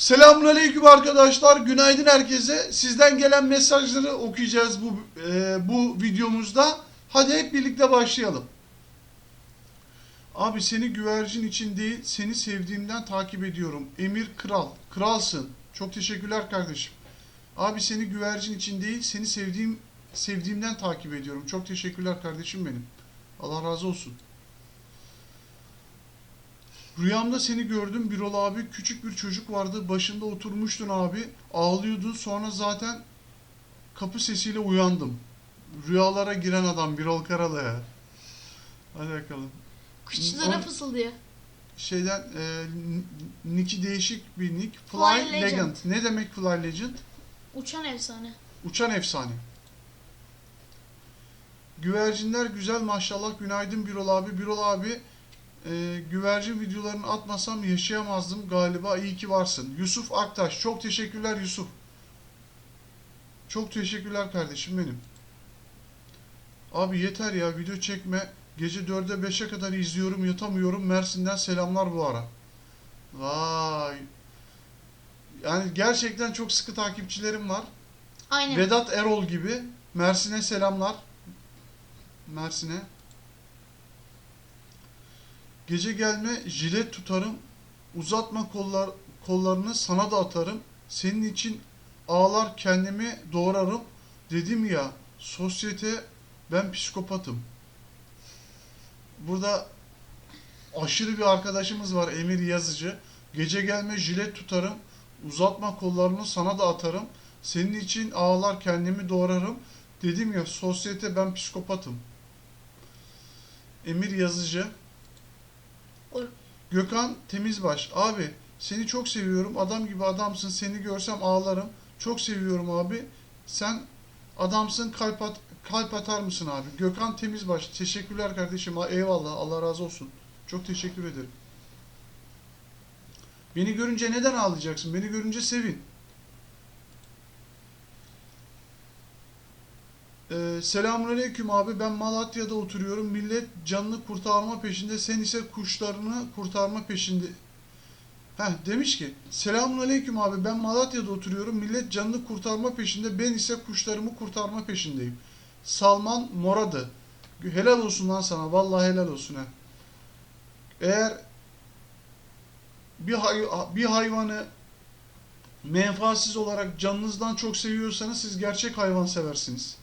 Selamünaleyküm arkadaşlar. Günaydın herkese. Sizden gelen mesajları okuyacağız bu e, bu videomuzda. Hadi hep birlikte başlayalım. Abi seni güvercin için değil, seni sevdiğimden takip ediyorum. Emir Kral. Kralsın. Çok teşekkürler kardeşim. Abi seni güvercin için değil, seni sevdiğim sevdiğimden takip ediyorum. Çok teşekkürler kardeşim benim. Allah razı olsun. Rüyamda seni gördüm Birol abi. Küçük bir çocuk vardı. Başında oturmuştun abi. Ağlıyordun. Sonra zaten kapı sesiyle uyandım. Rüyalara giren adam Birol Karalı ya. Hadi bakalım. Kuşçulara On- fısıldıyor. Şeyden e, Nick'i değişik bir nick. Fly, Fly Legend. Legend. Ne demek Fly Legend? Uçan efsane. Uçan efsane. Güvercinler güzel maşallah. Günaydın Birol abi. Birol abi e, güvercin videolarını atmasam yaşayamazdım galiba. İyi ki varsın. Yusuf Aktaş. Çok teşekkürler Yusuf. Çok teşekkürler kardeşim benim. Abi yeter ya video çekme. Gece 4'e 5'e kadar izliyorum yatamıyorum. Mersin'den selamlar bu ara. Vay. Yani gerçekten çok sıkı takipçilerim var. Aynen. Vedat Erol gibi. Mersin'e selamlar. Mersin'e. Gece gelme jilet tutarım. Uzatma kollar kollarını sana da atarım. Senin için ağlar kendimi doğrarım. Dedim ya sosyete ben psikopatım. Burada aşırı bir arkadaşımız var Emir Yazıcı. Gece gelme jilet tutarım. Uzatma kollarını sana da atarım. Senin için ağlar kendimi doğrarım. Dedim ya sosyete ben psikopatım. Emir Yazıcı. Gökhan Temizbaş. Abi seni çok seviyorum. Adam gibi adamsın. Seni görsem ağlarım. Çok seviyorum abi. Sen adamsın kalp, at, kalp atar mısın abi? Gökhan Temizbaş. Teşekkürler kardeşim. Eyvallah. Allah razı olsun. Çok teşekkür ederim. Beni görünce neden ağlayacaksın? Beni görünce sevin. Ee, Selamünaleyküm abi. Ben Malatya'da oturuyorum. Millet canını kurtarma peşinde. Sen ise kuşlarını kurtarma peşinde. Heh, demiş ki Selamünaleyküm abi. Ben Malatya'da oturuyorum. Millet canını kurtarma peşinde. Ben ise kuşlarımı kurtarma peşindeyim. Salman Moradı. Helal olsun lan sana. Vallahi helal olsun ha. Eğer bir, hay bir hayvanı menfaatsiz olarak canınızdan çok seviyorsanız siz gerçek hayvan seversiniz.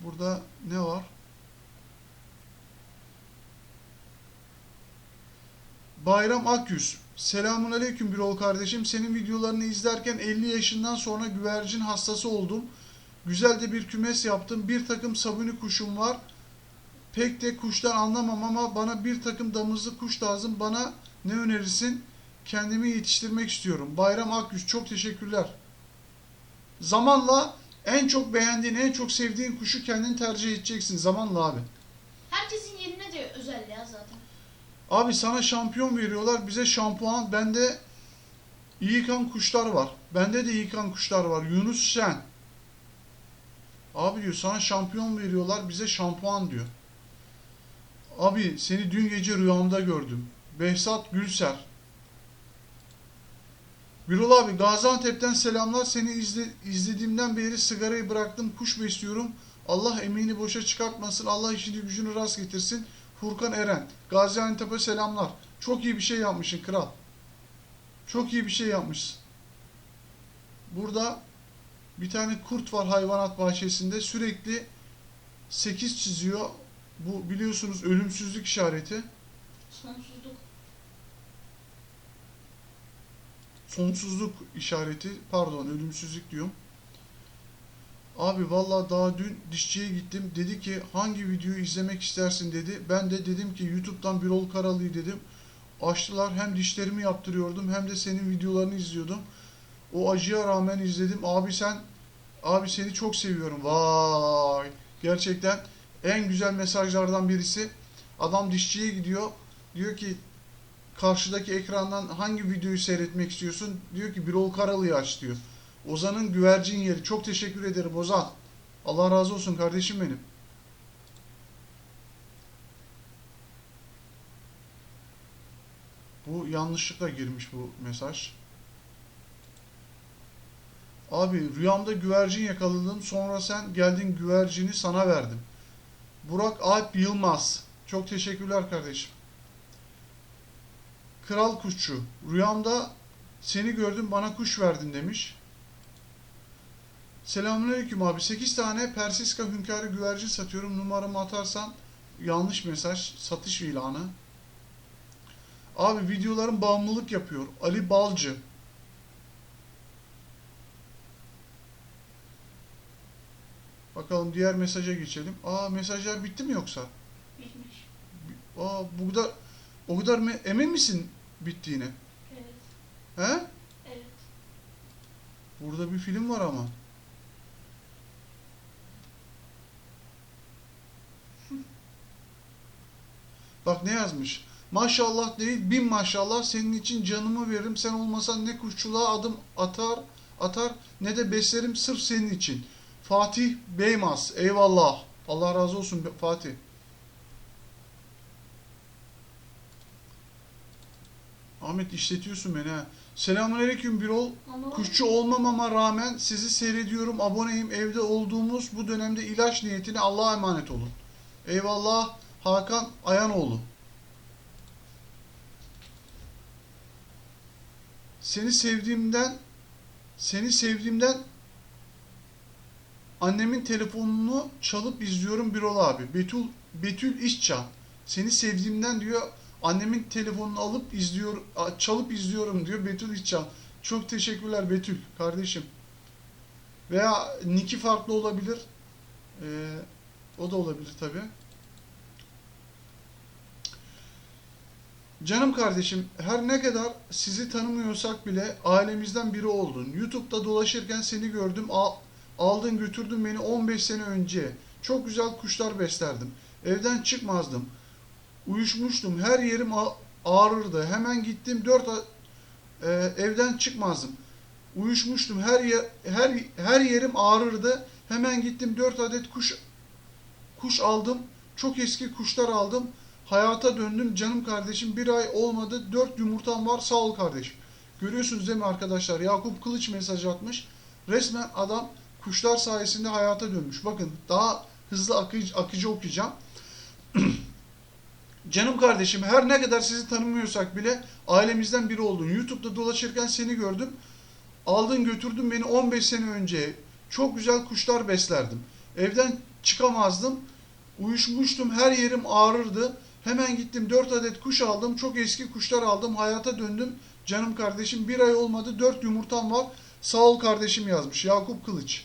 Burada ne var? Bayram Akyüz. Selamun aleyküm Birol kardeşim. Senin videolarını izlerken 50 yaşından sonra güvercin hastası oldum. Güzel de bir kümes yaptım. Bir takım sabuni kuşum var. Pek de kuştan anlamam ama bana bir takım damızlı kuş lazım. Bana ne önerirsin? Kendimi yetiştirmek istiyorum. Bayram Akyüz çok teşekkürler. Zamanla en çok beğendiğin, en çok sevdiğin kuşu kendin tercih edeceksin zamanla abi. Herkesin yerine de özel ya zaten. Abi sana şampiyon veriyorlar, bize şampuan. Bende iyi kan kuşlar var. Bende de iyi kan kuşlar var. Yunus Şen. Abi diyor sana şampiyon veriyorlar, bize şampuan diyor. Abi seni dün gece rüyamda gördüm. Behzat Gülser. Birol abi Gaziantep'ten selamlar. Seni izle, izlediğimden beri sigarayı bıraktım. Kuş besliyorum. Allah emeğini boşa çıkartmasın. Allah işini gücünü rast getirsin. Furkan Eren. Gaziantep'e selamlar. Çok iyi bir şey yapmışsın kral. Çok iyi bir şey yapmışsın. Burada bir tane kurt var hayvanat bahçesinde. Sürekli 8 çiziyor. Bu biliyorsunuz ölümsüzlük işareti. Sonsuzluk. Sonsuzluk işareti. Pardon ölümsüzlük diyorum. Abi vallahi daha dün dişçiye gittim. Dedi ki hangi videoyu izlemek istersin dedi. Ben de dedim ki YouTube'dan Birol Karalı'yı dedim. Açtılar hem dişlerimi yaptırıyordum hem de senin videolarını izliyordum. O acıya rağmen izledim. Abi sen abi seni çok seviyorum. Vay. Gerçekten en güzel mesajlardan birisi. Adam dişçiye gidiyor. Diyor ki karşıdaki ekrandan hangi videoyu seyretmek istiyorsun? Diyor ki Birol Karalı'yı aç diyor. Ozan'ın güvercin yeri. Çok teşekkür ederim Ozan. Allah razı olsun kardeşim benim. Bu yanlışlıkla girmiş bu mesaj. Abi rüyamda güvercin yakaladım. Sonra sen geldin güvercini sana verdim. Burak Alp Yılmaz. Çok teşekkürler kardeşim. Kral kuşçu. Rüyamda seni gördüm bana kuş verdin demiş. Selamünaleyküm abi. 8 tane Persiska hünkârı güvercin satıyorum. Numaramı atarsan yanlış mesaj. Satış ilanı. Abi videolarım bağımlılık yapıyor. Ali Balcı. Bakalım diğer mesaja geçelim. Aa mesajlar bitti mi yoksa? Bitmiş. Aa bu kadar o kadar mı emin misin bittiğine? Evet. He? Evet. Burada bir film var ama. Bak ne yazmış. Maşallah değil bin maşallah senin için canımı veririm. Sen olmasan ne kuşçuluğa adım atar atar ne de beslerim sırf senin için. Fatih Beymaz. Eyvallah. Allah razı olsun Fatih. Ahmet işletiyorsun beni ha. Selamünaleyküm Birol. Ama Kuşçu olmamama rağmen sizi seyrediyorum, aboneyim. Evde olduğumuz bu dönemde ilaç niyetine Allah'a emanet olun. Eyvallah Hakan Ayanoğlu. Seni sevdiğimden seni sevdiğimden annemin telefonunu çalıp izliyorum Birol abi. Betül Betül İşcan. Seni sevdiğimden diyor annemin telefonunu alıp izliyor çalıp izliyorum diyor Betül İşcan. Çok teşekkürler Betül kardeşim. Veya Niki farklı olabilir. Ee, o da olabilir tabi. Canım kardeşim her ne kadar sizi tanımıyorsak bile ailemizden biri oldun. YouTube'da dolaşırken seni gördüm. Al- aldın götürdün beni 15 sene önce. Çok güzel kuşlar beslerdim. Evden çıkmazdım. Uyuşmuştum. Her yerim ağrırdı. Hemen gittim 4 e, evden çıkmazdım. Uyuşmuştum. Her yer, her her yerim ağrırdı. Hemen gittim 4 adet kuş kuş aldım. Çok eski kuşlar aldım. Hayata döndüm canım kardeşim. Bir ay olmadı. 4 yumurtam var. Sağ ol kardeşim. Görüyorsunuz değil mi arkadaşlar? Yakup Kılıç mesaj atmış. Resmen adam kuşlar sayesinde hayata dönmüş. Bakın daha hızlı akıcı, akıcı okuyacağım. Canım kardeşim her ne kadar sizi tanımıyorsak bile ailemizden biri oldun. YouTube'da dolaşırken seni gördüm. Aldın götürdün beni 15 sene önce. Çok güzel kuşlar beslerdim. Evden çıkamazdım. Uyuşmuştum. Her yerim ağrırdı. Hemen gittim 4 adet kuş aldım. Çok eski kuşlar aldım. Hayata döndüm. Canım kardeşim bir ay olmadı. 4 yumurtam var. Sağ ol kardeşim yazmış. Yakup Kılıç.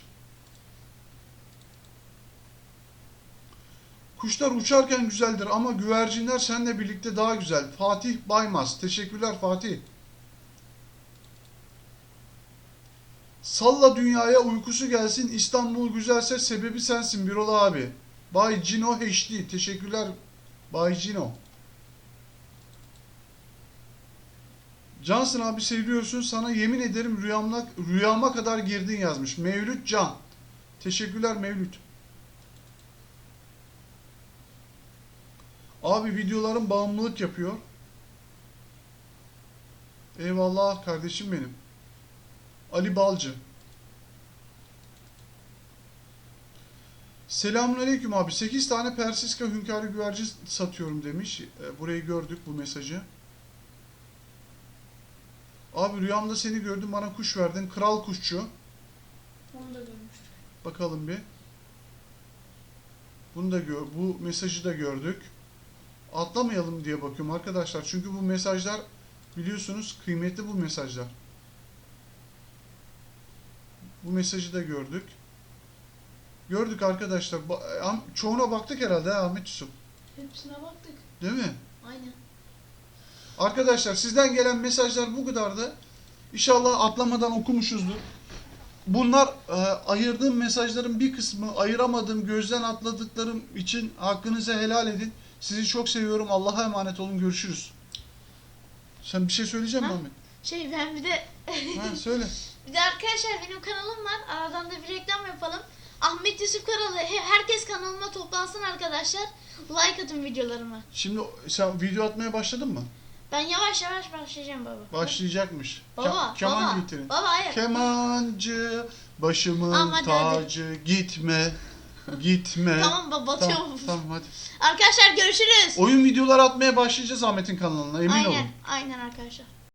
Kuşlar uçarken güzeldir ama güvercinler seninle birlikte daha güzel. Fatih Baymaz. Teşekkürler Fatih. Salla dünyaya uykusu gelsin. İstanbul güzelse sebebi sensin Birol abi. Bay Cino HD. Teşekkürler Bay Cino. Cansın abi seviyorsun. Sana yemin ederim rüyamla, rüyama kadar girdin yazmış. Mevlüt Can. Teşekkürler Mevlüt. Abi videolarım bağımlılık yapıyor. Eyvallah kardeşim benim. Ali Balcı. Selamünaleyküm abi. 8 tane Persiska hünkârı güvercin satıyorum demiş. E, Burayı gördük bu mesajı. Abi rüyamda seni gördüm bana kuş verdin. Kral kuşçu. Onu da görmüştük. Bakalım bir. Bunu da gör, bu mesajı da gördük. Atlamayalım diye bakıyorum arkadaşlar. Çünkü bu mesajlar biliyorsunuz kıymetli bu mesajlar. Bu mesajı da gördük. Gördük arkadaşlar. Çoğuna baktık herhalde ha, Ahmet Yusuf. Hepsine baktık. Değil mi? Aynen. Arkadaşlar sizden gelen mesajlar bu kadardı. İnşallah atlamadan okumuşuzdur. Bunlar e, ayırdığım mesajların bir kısmı ayıramadığım, gözden atladıklarım için hakkınızı helal edin. Sizi çok seviyorum. Allah'a emanet olun. Görüşürüz. Sen bir şey söyleyecek misin Ha? Ahmet? Şey ben bir de Ha, söyle. bir de arkadaşlar benim kanalım var. Aradan da bir reklam yapalım. Ahmet Yusuf Karalı. He- Herkes kanalıma toplansın arkadaşlar. Like atın videolarıma. Şimdi sen video atmaya başladın mı? Ben yavaş yavaş başlayacağım baba. Başlayacakmış. Ke- Baba, keman baba, getirin. baba hayır. Kemancı, başımın Ama hadi. tacı, gitme, gitme. Tamam baba batıyorum. tamam, tamam hadi. Arkadaşlar görüşürüz. Oyun videoları atmaya başlayacağız Ahmet'in kanalına emin aynen, olun. aynen arkadaşlar.